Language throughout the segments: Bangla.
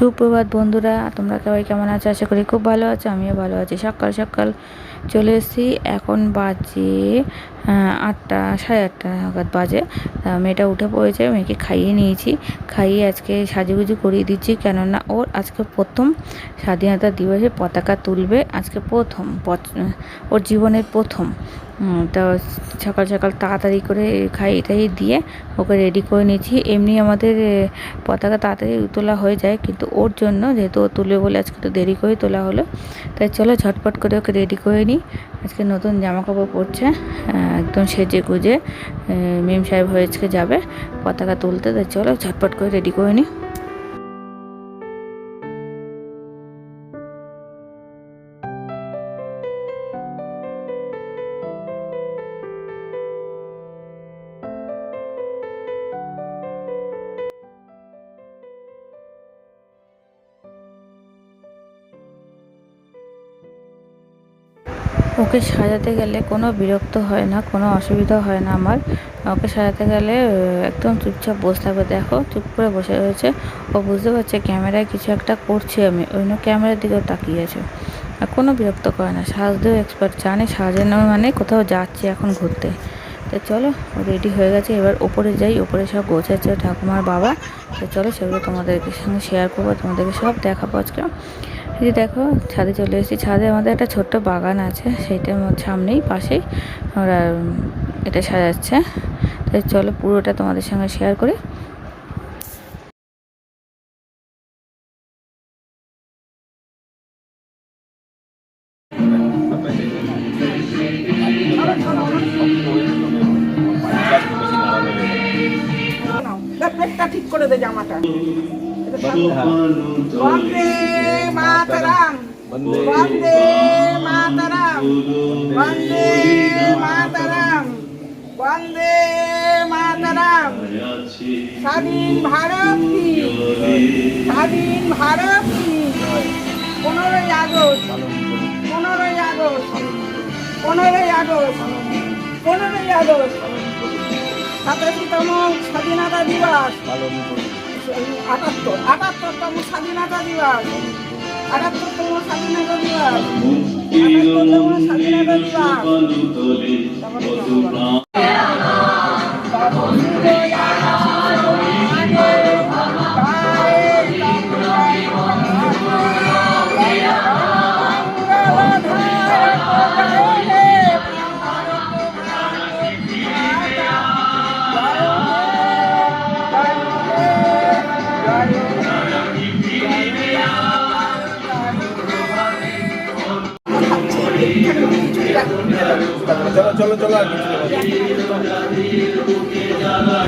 সুপ্রভাত বন্ধুরা, তোমরা সবাই কেমন আছো? আশা করি খুব ভালো আছো, আমিও ভালো আছি। সকাল সকাল চলে এসেছি, এখন বাজে আটটা, সাড়ে আটটা নাগাদ বাজে। মেয়েটা উঠে পড়েছে, মেয়েকে খাইয়ে নিয়েছি। খাইয়ে আজকে সাজুগুজু করিয়ে দিচ্ছি, কেননা ওর আজকে প্রথম স্বাধীনতা দিবসে পতাকা তুলবে, আজকে প্রথম ওর জীবনের প্রথম। তো সকাল সকাল তাড়াতাড়ি করে খাইয়ে টাইয়ে দিয়ে ওকে রেডি করে নিয়েছি। এমনি আমাদের পতাকা তাড়াতাড়ি তোলা হয়ে যায়, কিন্তু ওর জন্য যেহেতু ও তুলবে বলে আজকে তো দেরি করে তোলা হলো, তাই চলো ঝটপট করে ওকে রেডি করে নিই। আজকে নতুন জামা কাপড় পরছে একদম সেজে গুজে মেম সাহেব হয়ে আজকে যাবে পতাকা তুলতে, তাই চলো ঝটপট করে রেডি করে নিই। ওকে সাজাতে গেলে কোনো বিরক্ত হয় না, কোনো অসুবিধা হয় না আমার। ওকে সাজাতে গেলে একদম চুপচাপ বসে থাকবে। দেখো, চুপ করে বসে রয়েছে। ও বুঝতে পারছে ক্যামেরায় কিছু একটা করছি আমি। অন্য ক্যামেরার দিকেও তাকিয়েছে আর কোনো বিরক্ত করে না, সাজতেও এক্সপার্ট জানে সাজানো মানে কোথাও যাচ্ছে এখন ঘুরতে। তো চলো রেডি হয়ে গেছে। এবার ওপরে যাই। ওপরে সব গোছাচ্ছে ঠাকুমার বাবা। তো চলো সেগুলো তোমাদেরকে সঙ্গে শেয়ার করব, তোমাদেরকে সব দেখাবো আজকে। যে দেখো ছাদে চলে এসেছি। ছাদে আমাদের একটা ছোট্ট বাগান আছে সেইটার সামনেই পাশেই উম, এটা সাজাচ্ছে। তাই চলো পুরোটা তোমাদের সঙ্গে শেয়ার করি। ঠিক করে দে জামাটা। বন্দে মাতরম বন্দে মাতরম বন্দে মাতরম বন্দে মাতরম। স্বাধীন ভারত স্বাধীন ভারত কি? পনেরোই আগস্ট পনেরোই আগস্ট পনেরোই আগস্ট পনেরোই আগস্ট, সাতাশিতম স্বাধীনতা দিবস। আটাত্তর। আটাত্তরতম স্বাধীনতা দিবস। আটাত্তরতম স্বাধীনতা দিবস। আটাত্তরতম স্বাধীনতা দিবস।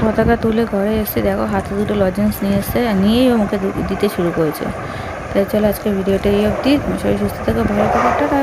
পতাকা তুলে ঘরে এসে দেখো, হাতে দুটো লজেন্স নিয়ে এসে নিয়েই ও দিতে শুরু করেছে। তাই চলো আজকে ভিডিওটা এই অবধি। সবাই সুস্থ থাকো, ভালো থাকো, টাটা।